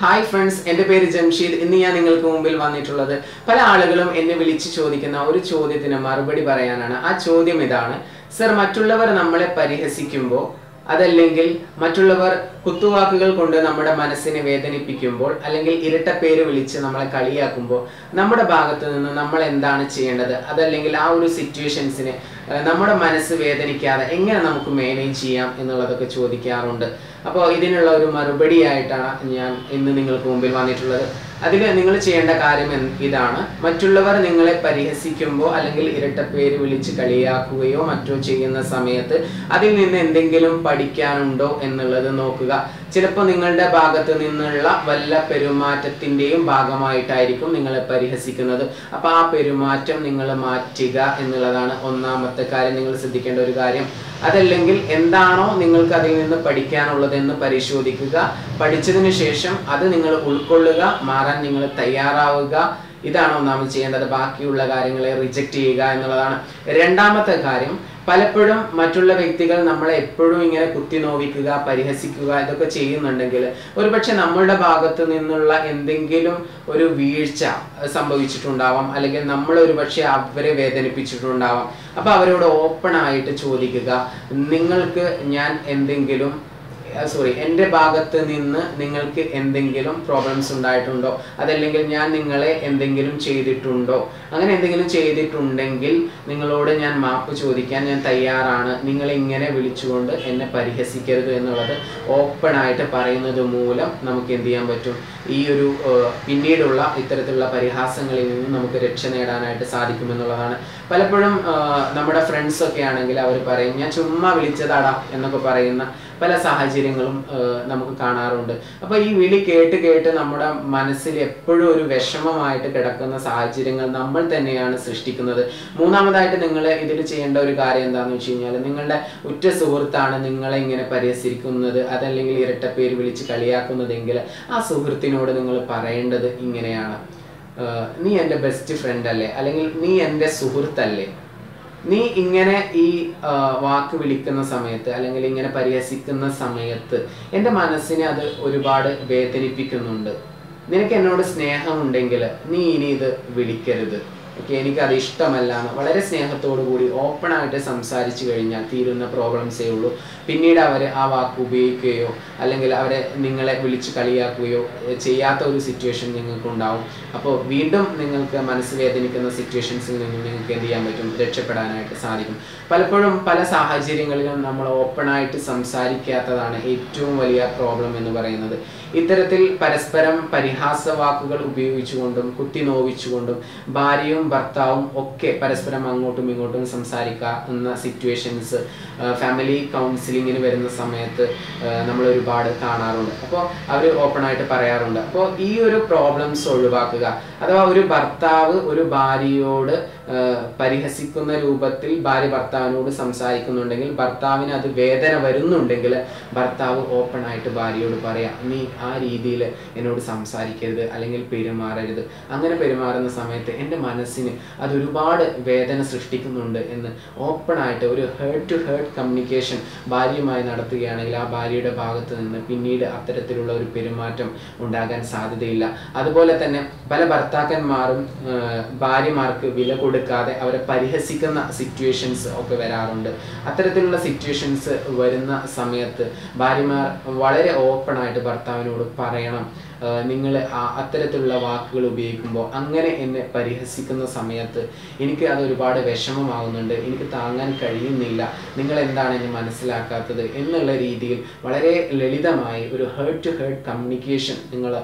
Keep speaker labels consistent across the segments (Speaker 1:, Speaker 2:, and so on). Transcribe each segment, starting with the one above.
Speaker 1: Hi friends എന്റെ പേര് ജംഷീദ്. ഇന്ന് ഞാൻ നിങ്ങൾക്ക് മുമ്പിൽ വന്നിട്ടുള്ളത് പല ആളുകളും എന്നെ വിളിച്ച് ചോദിക്കുന്ന ഒരു ചോദ്യത്തിന് മറുപടി പറയാനാണ്. ആ ചോദ്യം ഇതാണ്. സർ മറ്റുള്ളവർ നമ്മളെ പരിഹസിക്കുമ്പോൾ അതല്ലെങ്കിൽ മറ്റുള്ളവർ കുത്തുവാക്കുകൾ കൊണ്ട് നമ്മുടെ മനസ്സിനെ വേദനിപ്പിക്കുമ്പോൾ അല്ലെങ്കിൽ ഇരട്ട പേര് വിളിച്ച് നമ്മളെ കളിയാക്കുമ്പോൾ നമ്മുടെ ഭാഗത്ത് നിന്ന് നമ്മൾ എന്താണ് ചെയ്യേണ്ടത്? അതല്ലെങ്കിൽ ആ ഒരു സിറ്റുവേഷൻസിനെ നമ്മുടെ മനസ്സ് വേദനിക്കാതെ എങ്ങനെ നമുക്ക് മാനേജ് ചെയ്യാം എന്നുള്ളതൊക്കെ ചോദിക്കാറുണ്ട്. അപ്പോൾ ഇതിനുള്ള ഒരു മറുപടിയായിട്ടാണ് ഞാൻ ഇന്ന് നിങ്ങൾക്ക് മുമ്പിൽ വന്നിട്ടുള്ളത്. അതിൽ നിങ്ങൾ ചെയ്യേണ്ട കാര്യം ഇതാണ്. മറ്റുള്ളവർ നിങ്ങളെ പരിഹസിക്കുമ്പോൾ അല്ലെങ്കിൽ ഇരട്ട പേര് വിളിച്ച് കളിയാക്കുകയോ മറ്റോ ചെയ്യുന്ന സമയത്ത് അതിൽ നിന്ന് എന്തെങ്കിലും പഠിക്കാനുണ്ടോ എന്നുള്ളത് നോക്കുക. ചിലപ്പോൾ നിങ്ങളുടെ ഭാഗത്ത് നിന്നുള്ള വല്ല പെരുമാറ്റത്തിന്റെയും ഭാഗമായിട്ടായിരിക്കും നിങ്ങളെ പരിഹസിക്കുന്നത്. അപ്പോൾ ആ പെരുമാറ്റം നിങ്ങൾ മാറ്റുക എന്നുള്ളതാണ് ഒന്നാമത്തെ കാര്യം നിങ്ങൾ ശ്രദ്ധിക്കേണ്ട ഒരു കാര്യം അതല്ലെങ്കിൽ എന്താണോ നിങ്ങൾക്ക് അതിൽ നിന്ന് പഠിക്കാനുള്ളതെന്ന് പരിശോധിക്കുക. പഠിച്ചതിന് ശേഷം അത് നിങ്ങൾ ഉൾക്കൊള്ളുക മാറാൻ നിങ്ങൾ തയ്യാറാവുക. ഇതാണ് ഒന്നാമത് ചെയ്യേണ്ടത്? ബാക്കിയുള്ള കാര്യങ്ങളെ റിജക്റ്റ് ചെയ്യുക എന്നുള്ളതാണ്. രണ്ടാമത്തെ കാര്യം പലപ്പോഴും മറ്റുള്ള വ്യക്തികൾ നമ്മളെ എപ്പോഴും ഇങ്ങനെ കുത്തി നോവിക്കുക പരിഹസിക്കുക ഇതൊക്കെ ചെയ്യുന്നുണ്ടെങ്കിൽ ഒരുപക്ഷെ നമ്മളുടെ ഭാഗത്ത് നിന്നുള്ള എന്തെങ്കിലും ഒരു വീഴ്ച സംഭവിച്ചിട്ടുണ്ടാവാം അല്ലെങ്കിൽ നമ്മൾ ഒരുപക്ഷെ അവരെ വേദനിപ്പിച്ചിട്ടുണ്ടാവാം. അപ്പൊ അവരോട് ഓപ്പൺ ആയിട്ട് ചോദിക്കുക നിങ്ങൾക്ക് ഞാൻ എന്തെങ്കിലും സോറി എന്റെ ഭാഗത്ത് നിന്ന് നിങ്ങൾക്ക് എന്തെങ്കിലും പ്രോബ്ലംസ് ഉണ്ടായിട്ടുണ്ടോ? അതല്ലെങ്കിൽ ഞാൻ നിങ്ങളെ എന്തെങ്കിലും ചെയ്തിട്ടുണ്ടോ? അങ്ങനെ എന്തെങ്കിലും ചെയ്തിട്ടുണ്ടെങ്കിൽ നിങ്ങളോട് ഞാൻ മാപ്പ് ചോദിക്കാൻ ഞാൻ തയ്യാറാണ്. നിങ്ങൾ ഇങ്ങനെ വിളിച്ചുകൊണ്ട് എന്നെ പരിഹസിക്കരുത് എന്നുള്ളത് ഓപ്പൺ ആയിട്ട് പറയുന്നത് മൂലം നമുക്ക് എന്ത് ചെയ്യാൻ പറ്റും? ഈ ഒരു പിന്നീടുള്ള ഇത്തരത്തിലുള്ള പരിഹാസങ്ങളിൽ നിന്ന് നമുക്ക് രക്ഷ നേടാനായിട്ട് സാധിക്കുമെന്നുള്ളതാണ് പലപ്പോഴും നമ്മുടെ ഫ്രണ്ട്സൊക്കെ ആണെങ്കിൽ അവർ പറയും ഞാൻ ചുമ്മാ വിളിച്ചതാടാ എന്നൊക്കെ പറയുന്ന പല സാഹചര്യങ്ങളും നമുക്ക് കാണാറുണ്ട്. അപ്പൊ ഈ വിളി കേട്ട് കേട്ട് നമ്മുടെ മനസ്സിൽ എപ്പോഴും ഒരു വിഷമമായിട്ട് കിടക്കുന്ന സാഹചര്യങ്ങൾ നമ്മൾ തന്നെയാണ് സൃഷ്ടിക്കുന്നത്. മൂന്നാമതായിട്ട് നിങ്ങൾ ഇതിൽ ചെയ്യേണ്ട ഒരു കാര്യം എന്താണെന്ന് വെച്ച് കഴിഞ്ഞാൽ നിങ്ങളുടെ ഉറ്റ സുഹൃത്താണ് നിങ്ങളെ ഇങ്ങനെ പരിഹസിക്കുന്നത് അതല്ലെങ്കിൽ ഇരട്ടപ്പേര് വിളിച്ച് കളിയാക്കുന്നതെങ്കിൽ ആ സുഹൃത്തിനോട് നിങ്ങൾ പറയേണ്ടത് ഇങ്ങനെയാണ്. നീ എന്റെ ബെസ്റ്റ് ഫ്രണ്ട് അല്ലേ? അല്ലെങ്കിൽ നീ എന്റെ സുഹൃത്തല്ലേ? നീ ഇങ്ങനെ ഈ വാക്ക് വിളിക്കുന്ന സമയത്ത് അല്ലെങ്കിൽ ഇങ്ങനെ പരിഹസിക്കുന്ന സമയത്ത് എന്റെ മനസ്സിനെ അത് ഒരുപാട് വേദനിപ്പിക്കുന്നുണ്ട്. നിനക്ക് എന്നോട് സ്നേഹമുണ്ടെങ്കിൽ നീ ഇനി ഇത് വിളിക്കരുത്. ഓക്കെ എനിക്കത് ഇഷ്ടമല്ല എന്ന് വളരെ സ്നേഹത്തോടു കൂടി ഓപ്പൺ ആയിട്ട് സംസാരിച്ചു കഴിഞ്ഞാൽ തീരുന്ന പ്രോബ്ലംസേ ഉള്ളൂ. പിന്നീട് അവർ ആ വാക്ക് ഉപയോഗിക്കുകയോ അല്ലെങ്കിൽ അവരെ നിങ്ങളെ വിളിച്ച് കളിയാക്കുകയോ ചെയ്യാത്ത ഒരു സിറ്റുവേഷൻ നിങ്ങൾക്ക് ഉണ്ടാവും അപ്പോൾ വീണ്ടും നിങ്ങൾക്ക് മനസ്സ് വേദനിക്കുന്ന സിറ്റുവേഷൻസിൽ നിന്നും നിങ്ങൾക്ക് എന്ത് ചെയ്യാൻ പറ്റും? രക്ഷപ്പെടാനായിട്ട് സാധിക്കും. പലപ്പോഴും പല സാഹചര്യങ്ങളിലും നമ്മൾ ഓപ്പണായിട്ട് സംസാരിക്കാത്തതാണ് ഏറ്റവും വലിയ പ്രോബ്ലം എന്ന് പറയുന്നത്. ഇത്തരത്തിൽ പരസ്പരം പരിഹാസ വാക്കുകൾ ഉപയോഗിച്ചുകൊണ്ടും കുത്തി നോവിച്ചുകൊണ്ടും ഭാര്യയും ഭർത്താവും ഒക്കെ പരസ്പരം അങ്ങോട്ടും ഇങ്ങോട്ടും സംസാരിക്കുന്ന സിറ്റുവേഷൻസ് ഫാമിലി കൗൺസിലിങ്ങിന് വരുന്ന സമയത്ത് നമ്മൾ ഒരുപാട് കാണാറുണ്ട്. അപ്പോൾ അവർ ഓപ്പൺ ആയിട്ട് പറയാറുണ്ട്. അപ്പോൾ ഈ ഒരു പ്രോബ്ലംസ് ഒഴിവാക്കുക. അഥവാ ഒരു ഭർത്താവ് ഒരു ഭാര്യയോട് പരിഹസിക്കുന്ന രൂപത്തിൽ ഭാര്യ ഭർത്താവിനോട് സംസാരിക്കുന്നുണ്ടെങ്കിൽ ഭർത്താവിന് അത് വേദന വരുന്നുണ്ടെങ്കിൽ ഭർത്താവ് ഓപ്പൺ ആയിട്ട് ഭാര്യയോട് പറയാം നീ ആ രീതിയിൽ എന്നോട് സംസാരിക്കരുത് അല്ലെങ്കിൽ പെരുമാറരുത്. അങ്ങനെ പെരുമാറുന്ന സമയത്ത് എന്റെ മനസ്സിന് അത് ഒരുപാട് വേദന സൃഷ്ടിക്കുന്നുണ്ട് എന്ന് ഓപ്പൺ ആയിട്ട് ഒരു ഹേർട്ട് ടു ഹേർട്ട് കമ്മ്യൂണിക്കേഷൻ ഭാര്യയുമായി നടത്തുകയാണെങ്കിൽ ആ ഭാര്യയുടെ ഭാഗത്ത് നിന്ന് പിന്നീട് അത്തരത്തിലുള്ള ഒരു പെരുമാറ്റം ഉണ്ടാകാൻ സാധ്യതയില്ല. അതുപോലെ തന്നെ പല ഭർത്താക്കന്മാരും ഭാര്യമാർക്ക് വില കൊടുക്കാതെ അവരെ പരിഹസിക്കുന്ന സിറ്റുവേഷൻസ് ഒക്കെ വരാറുണ്ട്. അത്തരത്തിലുള്ള സിറ്റുവേഷൻസ് വരുന്ന സമയത്ത് ഭാര്യമാർ വളരെ ഓപ്പണായിട്ട് ഭർത്താവിനോട് പറയണം. നിങ്ങൾ അത്തരത്തിലുള്ള വാക്കുകൾ ഉപയോഗിക്കുമ്പോൾ അങ്ങനെ എന്നെ പരിഹസിക്കുന്ന സമയത്ത് എനിക്ക് അത് ഒരുപാട് വിഷമമാകുന്നുണ്ട് എനിക്ക് താങ്ങാൻ കഴിയുന്നില്ല. നിങ്ങൾ എന്താണ് എന്നെ മനസ്സിലാക്കാത്തത് എന്നുള്ള രീതിയിൽ വളരെ ലളിതമായി ഒരു ഹേർട്ട് ടു ഹേർട്ട് കമ്മ്യൂണിക്കേഷൻ നിങ്ങൾ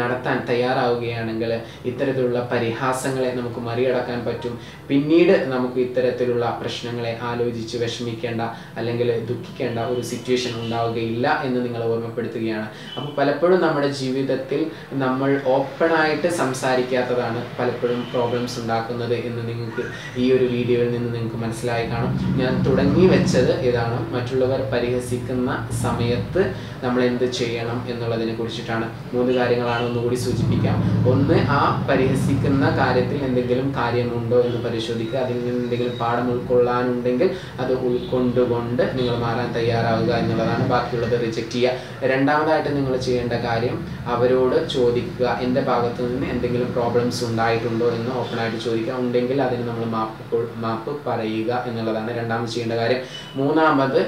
Speaker 1: നടത്താൻ തയ്യാറാവുകയാണെങ്കിൽ ഇത്തരത്തിലുള്ള പരിഹാസങ്ങളെ നമുക്ക് മറികടക്കാൻ പറ്റും. പിന്നീട് നമുക്ക് ഇത്തരത്തിലുള്ള പ്രശ്നങ്ങളെ ആലോചിച്ച് വിഷമിക്കേണ്ട അല്ലെങ്കിൽ ദുഃഖിക്കേണ്ട ഒരു സിറ്റുവേഷൻ ഉണ്ടാവുകയില്ല എന്ന് നിങ്ങൾ ഓർമ്മപ്പെടുത്തുകയാണ്. അപ്പോൾ പലപ്പോഴും നമ്മുടെ ജീവിതത്തിൽ നമ്മൾ ഓപ്പണായിട്ട് സംസാരിക്കാത്തതാണ് പലപ്പോഴും പ്രോബ്ലംസ് ഉണ്ടാക്കുന്നത് എന്ന് നിങ്ങൾക്ക് ഈ ഒരു വീഡിയോയിൽ നിന്ന് നിങ്ങൾക്ക് മനസ്സിലായി കാണും. ഞാൻ തുടങ്ങി വെച്ചത് ഇതാണ്. മറ്റുള്ളവർ പരിഹസിക്കുന്ന സമയത്ത് നമ്മൾ എന്ത് ചെയ്യണം എന്നുള്ളതിനെ കുറിച്ചിട്ടാണ്. മൂന്ന് കാര്യങ്ങളാണ് ഒന്നുകൂടി സൂചിപ്പിക്കാം. ഒന്ന് ആ പരിഹസിക്കുന്ന കാര്യത്തിൽ എന്തെങ്കിലും കാര്യമുണ്ടോ എന്ന് പരിശോധിക്കുക. അതിൽ നിന്ന് എന്തെങ്കിലും പാഠം ഉൾക്കൊള്ളാനുണ്ടെങ്കിൽ അത് ഉൾക്കൊണ്ടുകൊണ്ട് നിങ്ങൾ മാറാൻ തയ്യാറാവുക എന്നുള്ളതാണ്. ബാക്കിയുള്ളത് റിജക്റ്റ് ചെയ്യുക. രണ്ടാമതായിട്ട് നിങ്ങൾ ചെയ്യേണ്ട കാര്യം അവരോട് ചോദിക്കുക എന്റെ ഭാഗത്തു നിന്ന് എന്തെങ്കിലും പ്രോബ്ലംസ് ഉണ്ടായിട്ടുണ്ടോ എന്ന് ഓപ്പണായിട്ട് ചോദിക്കുക. ഉണ്ടെങ്കിൽ അതിന് നമ്മൾ മാപ്പ് മാപ്പ് പറയുക എന്നുള്ളതാണ് രണ്ടാമത് ചെയ്യേണ്ട കാര്യം. മൂന്നാമത്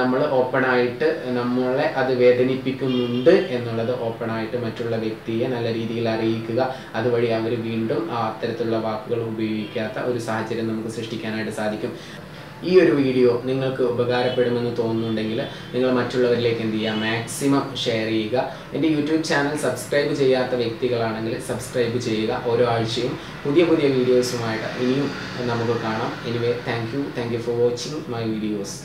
Speaker 1: നമ്മൾ ഓപ്പണായിട്ട് നമ്മളെ അത് വേദനിപ്പിക്കുന്നുണ്ട് എന്നുള്ളത് ഓപ്പണായിട്ട് മറ്റുള്ള വ്യക്തിയെ നല്ല രീതിയിൽ അറിയിക്കുക. അതുവഴി അവർ വീണ്ടും ആ അത്തരത്തിലുള്ള വാക്കുകൾ ഉപയോഗിക്കാത്ത ഒരു സാഹചര്യം നമുക്ക് സൃഷ്ടിക്കാനായിട്ട് സാധിക്കും. ഈ ഒരു വീഡിയോ നിങ്ങൾക്ക് ഉപകാരപ്പെടുമെന്ന് തോന്നുന്നുണ്ടെങ്കിൽ നിങ്ങൾ മറ്റുള്ളവരിലേക്ക് എന്ത് ചെയ്യുക? മാക്സിമം ഷെയർ ചെയ്യുക. എന്റെ യൂട്യൂബ് ചാനൽ സബ്സ്ക്രൈബ് ചെയ്യാത്ത വ്യക്തികളാണെങ്കിൽ സബ്സ്ക്രൈബ് ചെയ്യുക ഓരോ ആഴ്ചയും. പുതിയ പുതിയ വീഡിയോസുമായിട്ട് ഇനിയും നമുക്ക് കാണാം. Anyway thank you thank you for watching my videos